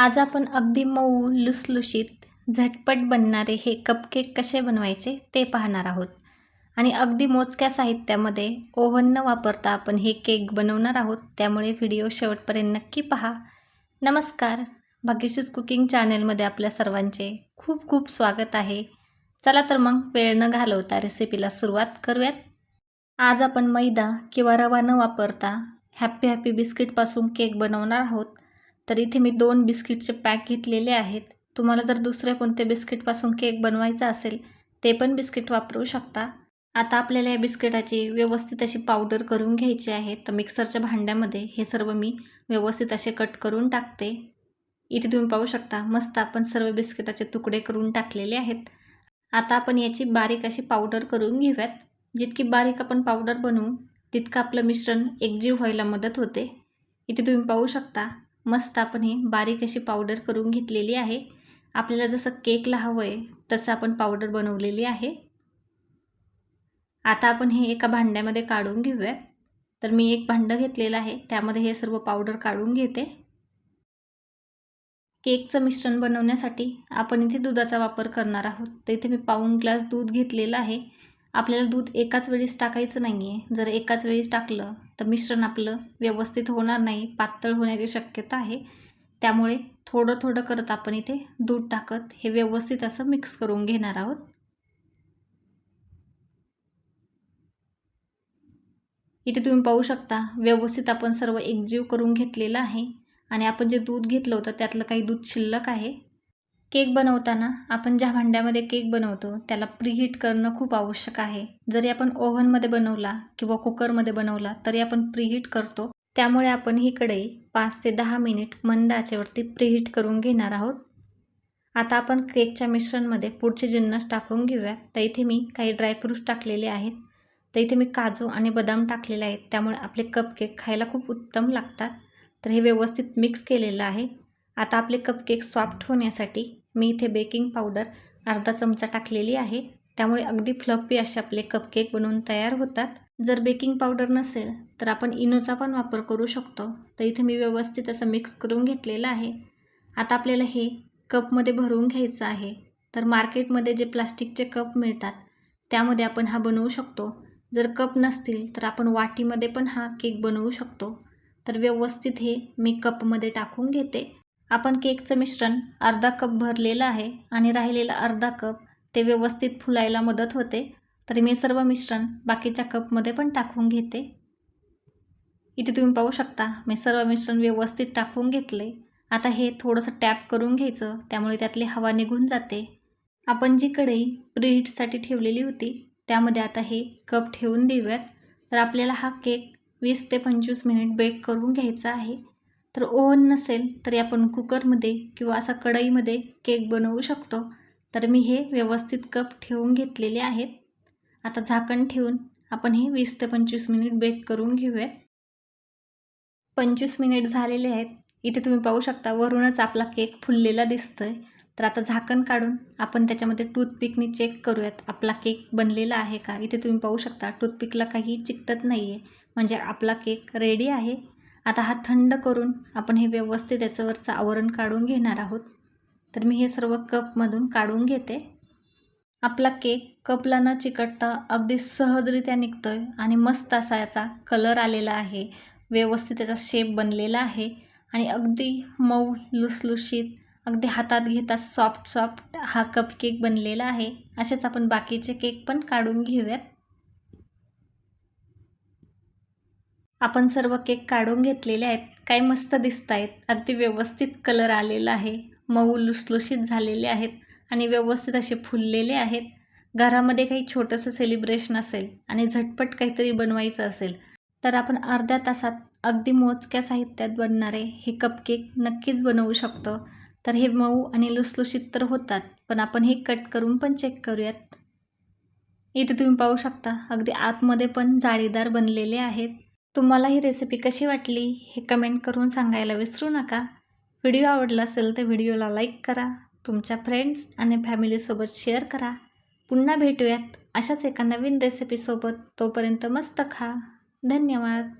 आज आपण अगदी मऊ लुसलुशीत झटपट बनणारे हे कपकेक कसे बनवायचे ते पाहणार आहोत. आणि अगदी मोजक्या साहित्यामध्ये ओव्हन न वापरता आपण हे केक बनवणार आहोत. त्यामुळे व्हिडिओ शेवटपर्यंत नक्की पहा. नमस्कार. भाग्यशीच कुकिंग चॅनलमध्ये आपल्या सर्वांचे खूप खूप स्वागत आहे. चला तर मग वेळ न घालवता रेसिपीला सुरुवात करूयात. आज आपण मैदा किंवा रवा न वापरता हॅप्पी हॅप्पी बिस्किटपासून केक बनवणार आहोत. तर इथे मी दोन बिस्किटचे पॅक घेतलेले आहेत. तुम्हाला जर दुसऱ्या कोणत्या बिस्किटपासून केक बनवायचा असेल ते पण बिस्किट वापरू शकता. आता आपल्याला या बिस्किटाची व्यवस्थित अशी पावडर करून घ्यायची आहे. तर मिक्सरच्या भांड्यामध्ये हे सर्व मी व्यवस्थित असे कट करून टाकते. इथे तुम्ही पाहू शकता मस्त आपण सर्व बिस्किटाचे तुकडे करून टाकलेले आहेत. आता आपण याची बारीक अशी पावडर करून घेऊयात. जितकी बारीक आपण पावडर बनवू तितकं आपलं मिश्रण एकजीव व्हायला मदत होते. इथे तुम्ही पाहू शकता मस्त आपण हे बारीक अशी पावडर करून घेतलेली आहे. आपल्याला जसं केकला हवं आहे तसं आपण पावडर बनवलेली आहे. आता आपण हे एका भांड्यामध्ये काढून घेऊया. तर मी एक भांडं घेतलेलं आहे त्यामध्ये हे सर्व पावडर काढून घेते. केकचं मिश्रण बनवण्यासाठी आपण इथे दुधाचा वापर करणार आहोत. तर इथे मी पाऊन ग्लास दूध घेतलेलं आहे. आपल्याला दूध एकाच वेळेस टाकायचं नाही आहे जर एकाच वेळेस टाकलं तर मिश्रण आपलं व्यवस्थित होणार नाही पातळ होण्याची शक्यता आहे. त्यामुळे थोडं थोडं करत आपण इथे दूध टाकत हे व्यवस्थित असं मिक्स करून घेणार आहोत. इथे तुम्ही पाहू शकता व्यवस्थित आपण सर्व एकजीव करून घेतलेलं आहे. आणि आपण जे दूध घेतलं होतं त्यातलं काही दूध शिल्लक आहे. केक बनवताना आपण ज्या भांड्यामध्ये केक बनवतो त्याला प्रीहीट करणं खूप आवश्यक आहे. जरी आपण ओव्हनमध्ये बनवला किंवा कुकरमध्ये बनवला तरी आपण प्रीहीट करतो. त्यामुळे आपण ही कढई पाच ते दहा मिनिट मंद आचेवरती प्रीहीट करून घेणार आहोत. आता आपण केकच्या मिश्रणमध्ये पुढचे जिन्नस टाकून घेऊया. तर इथे मी काही ड्रायफ्रूट्स टाकलेले आहेत. तर इथे मी काजू आणि बदाम टाकलेले आहेत. त्यामुळे आपले कपकेक खायला खूप उत्तम लागतात. तर हे व्यवस्थित मिक्स केलेलं आहे. आता आपले कपकेक सॉफ्ट होण्यासाठी मी इथे बेकिंग पावडर अर्धा चमचा टाकलेली आहे. त्यामुळे अगदी फ्लफी असे आपले कपकेक बनवून तयार होतात. जर बेकिंग पावडर नसेल तर आपण इनोचा पण वापर करू शकतो. तर इथे मी व्यवस्थित असं मिक्स करून घेतलेलं आहे. आता आपल्याला हे कपमध्ये भरून घ्यायचं आहे. तर मार्केटमध्ये जे प्लास्टिकचे कप मिळतात त्यामध्ये आपण हा बनवू शकतो. जर कप नसतील तर आपण वाटीमध्ये पण हा केक बनवू शकतो. तर व्यवस्थित हे मी कपमध्ये टाकून घेते. आपण केकचं मिश्रण अर्धा कप भरलेलं आहे आणि राहिलेला अर्धा कप ते व्यवस्थित फुलायला मदत होते तर मी सर्व मिश्रण बाकीच्या कपमध्ये पण टाकून घेते. इथे तुम्ही पाहू शकता मी सर्व मिश्रण व्यवस्थित टाकून घेतले. आता हे थोडंसं टॅप करून घ्यायचं त्यामुळे त्यातली हवा निघून जाते. आपण जी कढई प्रीहीटसाठी ठेवलेली होती त्यामध्ये आता हे कप ठेवून देऊयात. तर आपल्याला हा केक वीस ते पंचवीस मिनिट बेक करून घ्यायचा आहे. तर ओव्हन नसेल तरी आपण कुकरमध्ये किंवा असा कढईमध्ये केक बनवू शकतो. तर मी हे व्यवस्थित कप ठेवून घेतलेले आहेत. आता झाकण ठेवून आपण हे वीस ते पंचवीस मिनिट बेक करून घेऊयात. पंचवीस मिनिट झालेले आहेत. इथे तुम्ही पाहू शकता वरूनच आपला केक फुललेला दिसतो आहे तर आता झाकण काढून आपण त्याच्यामध्ये टूथपिकने चेक करूयात आपला केक बनलेला आहे का? इथे तुम्ही पाहू शकता टूथपिकला काही चिकटत नाही आहे म्हणजे आपला केक रेडी आहे. आता हा थंड करून आपण हे व्यवस्थित याच्यावरचं आवरण काढून घेणार आहोत. तर मी हे सर्व कपमधून काढून घेते. आपला केक कपला न चिकटता अगदी सहजरित्या निघतो आहे आणि मस्त असा याचा कलर आलेला आहे. व्यवस्थित त्याचा शेप बनलेला आहे आणि अगदी मऊ लुसलुशीत अगदी हातात घेता सॉफ्ट सॉफ्ट हा कप केक बनलेला आहे. असेच आपण बाकीचे केक पण काढून घेऊयात. आपण सर्व केक काढून घेतलेले आहेत. काय मस्त दिसत आहेत अगदी व्यवस्थित कलर आलेला आहे. मऊ लुसलुशीत झालेले आहेत आणि व्यवस्थित असे फुललेले आहेत. घरामध्ये काही छोटंसं सेलिब्रेशन असेल आणि झटपट काहीतरी बनवायचं असेल तर आपण अर्ध्या तासात अगदी मोजक्या साहित्यात बनणारे हे कपकेक नक्कीच बनवू शकतो. तर हे मऊ आणि लुसलुशीत तर होतात पण आपण हे कट करून पण चेक करूयात. इथे तुम्ही पाहू शकता अगदी आतमध्ये पण जाळीदार बनलेले आहेत. तुम्हाला ही रेसिपी कशी वाटली हे कमेंट करून सांगायला विसरू नका. व्हिडिओ आवडला असेल तर व्हिडिओला लाईक करा तुमच्या फ्रेंड्स आणि फॅमिलीसोबत शेअर करा. पुन्हा भेटूयात अशाच एका नवीन रेसिपीसोबत तोपर्यंत मस्त खा. धन्यवाद.